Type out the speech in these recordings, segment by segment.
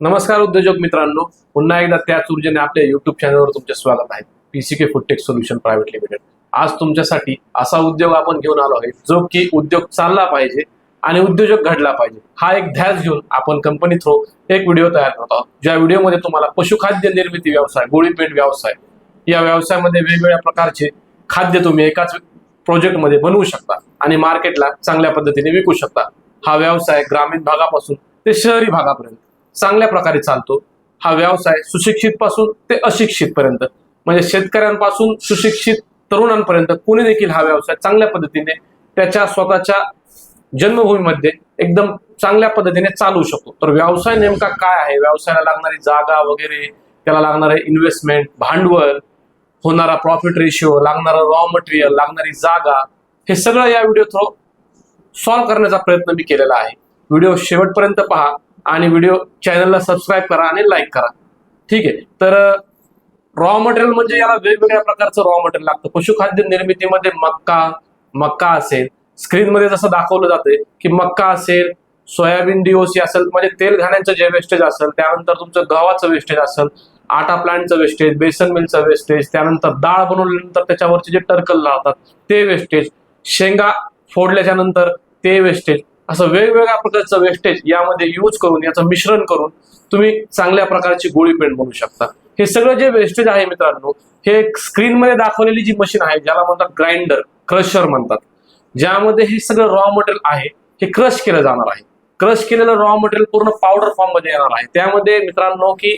नमस्कार उद्योजक मित्रांनो पुन्हा एकदा त्याच ऊर्जेने आपल्या युट्यूब चॅनलवर तुमचे स्वागत आहे. PCK food tech solution private limited आज तुमच्यासाठी असा उद्योग आपण घेऊन आलो आहे जो की उद्योग चालला पाहिजे आणि उद्योजक घडला पाहिजे. हा एक ध्यास घेऊन आपण कंपनी थ्रू एक व्हिडिओ तयार करत आहोत ज्या व्हिडिओमध्ये तुम्हाला पशुखाद्य निर्मिती व्यवसाय गोळीपेट व्यवसाय या व्यवसायामध्ये वेगवेगळ्या प्रकारचे खाद्य तुम्ही एकाच प्रोजेक्टमध्ये बनवू शकता आणि मार्केटला चांगल्या पद्धतीने विकू शकता. हा व्यवसाय ग्रामीण भागापासून ते शहरी भागापर्यंत. चांगल्या प्रकारे चालतो. हा व्यवसाय सुशिक्षित पासून ते अशिक्षित पर्यंत म्हणजे शेतकऱ्यांपासून सुशिक्षित तरुणांपर्यंत कोणी देखील हा व्यवसाय चांगल्या पद्धतीने त्याच्या स्वतःच्या जन्मभूमीमध्ये एकदम चांगल्या पद्धतीने चालू शकतो. तर व्यवसाय नेमका काय आहे? व्यवसायाला लागणारी जागा वगैरे त्याला लागणारे इन्व्हेस्टमेंट भांडवल होणारा प्रॉफिट रेशिओ लागणारं रॉ मटेरियल लागणारी जागा हे सगळं या व्हिडिओ थ्रू सॉल्व्ह करण्याचा प्रयत्न मी केलेला आहे. व्हिडिओ शेवटपर्यंत पहा. आणि व्हिडिओ चॅनलला सबस्क्राईब करा आणि लाईक करा. ठीक आहे? तर रॉ मटेरियल म्हणजे याला वेगवेगळ्या प्रकारचं रॉ मटेरियल लागतं. पशुखाद्य निर्मितीमध्ये मक्का मक्का असेल. स्क्रीनमध्ये जसं दाखवलं जातंय की मक्का असेल सोयाबीन डीओसी असेल म्हणजे तेल घाण्याचं जे वेस्टेज असेल त्यानंतर तुमचं गव्हाचं वेस्टेज असेल आटा प्लांटचं वेस्टेज बेसन मिलचं वेस्टेज त्यानंतर डाळ बनवल्यानंतर त्याच्यावरचे जे टर्कल लावतात ते वेस्टेज शेंगा फोडल्याच्या नंतर ते वेस्टेज असं वेगवेगळ्या प्रकारचं वेस्टेज यामध्ये यूज करून याचं मिश्रण करून तुम्ही चांगल्या प्रकारची गोळी पेंट बनवू शकता. हे सगळं जे वेस्टेज आहे मित्रांनो हे स्क्रीनमध्ये दाखवलेली जी मशीन आहे ज्याला म्हणतात ग्राइंडर क्रशर म्हणतात. ज्यामध्ये हे सगळं रॉ मटेरियल आहे हे क्रश केलं जाणार आहे. क्रश केलेलं रॉ मटेरियल पूर्ण पावडर फॉर्ममध्ये येणार आहे. त्यामध्ये मित्रांनो की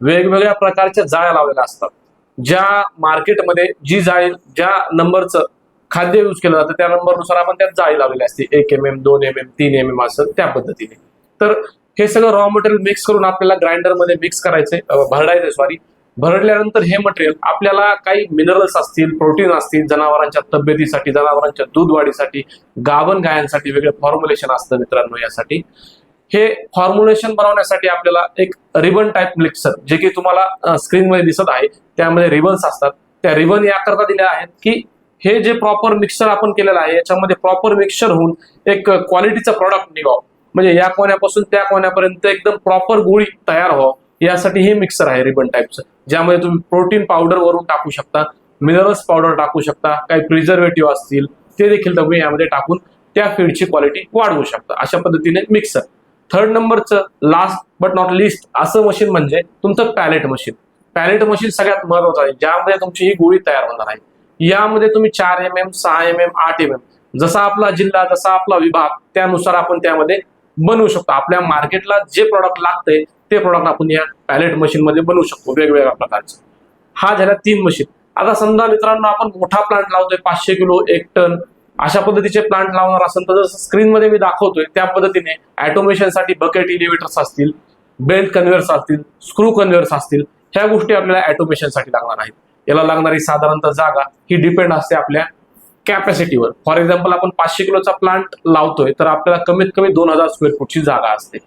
वेगवेगळ्या प्रकारच्या जाळ्या लावलेल्या असतात. ज्या मार्केटमध्ये जी जाळी ज्या नंबरचं खाद्य यूज केलं जातं. त्या नंबरनुसार आपण त्यात जाळी लावलेली असते. एक एम एम दोन एम एम तीन एम एम असं त्या पद्धतीने. तर हे सगळं रॉ मटेरियल मिक्स करून आपल्याला ग्राइंडरमध्ये मिक्स करायचंय भरडायचंय सॉरी भरडल्यानंतर हे मटेरियल आपल्याला काही मिनरल्स असतील प्रोटीन असतील जनावरांच्या तब्येतीसाठी जनावरांच्या दूध वाढीसाठी गावन गायांसाठी वेगळं फॉर्म्युलेशन असतं मित्रांनो यासाठी. हे फॉर्म्युलेशन बनवण्यासाठी आपल्याला एक रिबन टाईप मिक्सर जे की तुम्हाला स्क्रीनमध्ये दिसत आहे. त्यामध्ये रिबन्स असतात. त्या रिबन याकरता दिल्या आहेत की हे जे प्रॉपर मिक्सर आपण केलेलं आहे याच्यामध्ये प्रॉपर मिक्सर होऊन एक क्वालिटीचा प्रॉडक्ट निघावं. म्हणजे या कोण्यापासून त्या कोण्यापर्यंत एकदम प्रॉपर गोळी तयार व्हावं यासाठी हे मिक्सर आहे रिबन टाईपचं ज्यामध्ये तुम्ही प्रोटीन पावडर वरून टाकू शकता मिनरल्स पावडर टाकू शकता काही प्रिझर्वेटिव्ह असतील ते देखील तुम्ही यामध्ये टाकून त्या फीडची क्वालिटी वाढवू शकता. अशा पद्धतीने मिक्सर थर्ड नंबरचं लास्ट बट नॉट लिस्ट असं मशीन म्हणजे तुमचं पॅलेट मशीन पॅलेट मशीन सगळ्यात महत्वाचं आहे. ज्यामध्ये तुमची ही गोळी तयार होणार आहे. यामध्ये तुम्ही चार एम एम सहा एम एम आठ एम एम जसा आपला जिल्हा जसा आपला विभाग त्यानुसार आपण त्यामध्ये बनवू शकतो. आपल्या मार्केटला जे प्रॉडक्ट लागतंय ते प्रॉडक्ट आपण या पॅलेट मशीन मध्ये बनवू शकतो वेगवेगळ्या प्रकारचे. हा झाला तीन मशीन आता समजा मित्रांनो आपण मोठा प्लांट लावतोय पाचशे किलो एक टन अशा पद्धतीचे प्लांट लावणार असेल तर जसं स्क्रीनमध्ये मी दाखवतोय त्या पद्धतीने ऑटोमेशनसाठी बकेट इलिव्हेटर्स असतील बेल्ट कन्व्हेअर्स असतील स्क्रू कन्व्हेअर्स असतील ह्या गोष्टी आपल्याला ऑटोमेशनसाठी लागणार आहेत. याला लागणारी साधारणतः जागा ही डिपेंड असते आपल्या कॅपॅसिटीवर फॉर एक्झाम्पल आपण पाचशे किलोचा प्लांट लावतोय तर आपल्याला कमीत कमी दोन हजार स्क्वेअर फूटची जागा असते.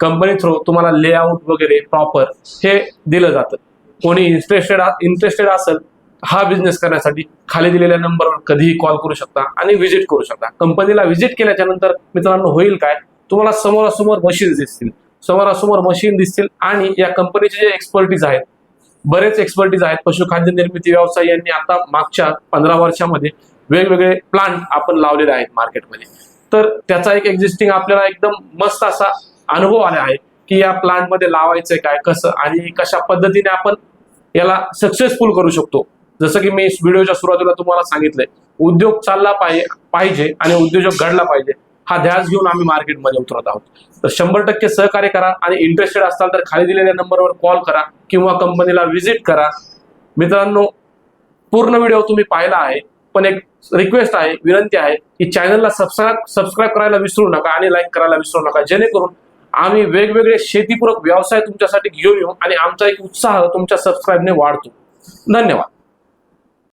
कंपनी थ्रू तुम्हाला लेआउट वगैरे प्रॉपर हे दिलं जातं. कोणी इंटरेस्टेड इंटरेस्टेड असेल हा बिझनेस करण्यासाठी खाली दिलेल्या नंबरवर कधीही कॉल करू शकता आणि व्हिजिट करू शकता. कंपनीला व्हिजिट केल्याच्यानंतर मित्रांनो होईल काय? तुम्हाला समोरासमोर मशीन दिसतील. समोरासमोर मशीन दिसतील आणि या कंपनीचे जे एक्सपर्टीज आहेत बरेच एक्सपर्टीज आहेत. पशुखाद्य निर्मिती व्यवसाय यांनी आता मागच्या पंधरा वर्षामध्ये वेगवेगळे प्लांट आपण लावलेले आहेत मार्केटमध्ये तर त्याचा एक एक्झिस्टिंग आपल्याला एकदम मस्त असा अनुभव आला आहे की या प्लांटमध्ये लावायचंय काय कसं आणि कशा पद्धतीने आपण याला सक्सेसफुल करू शकतो. जसं की मी व्हिडिओच्या सुरुवातीला तुम्हाला सांगितलंय उद्योग चालला पाहिजे पाहिजे आणि उद्योजक घडला पाहिजे. हा ध्यास घेऊन आम्ही मार्केटमध्ये उतरत आहोत. तर शंभर टक्के सहकार्य करा आणि इंटरेस्टेड असाल तर खाली दिलेल्या नंबरवर कॉल करा किंवा कंपनीला व्हिजिट करा. मित्रांनो पूर्ण व्हिडिओ तुम्ही पाहिला आहे पण एक रिक्वेस्ट आहे विनंती आहे की चॅनलला सबस्क्राईब सबस्क्राईब करायला विसरू नका आणि लाईक करायला विसरू नका. जेणेकरून आम्ही वेगवेगळे शेतीपूरक व्यवसाय तुमच्यासाठी घेऊन येऊ आणि आमचा एक उत्साह तुमच्या सबस्क्राईबने वाढतो. धन्यवाद.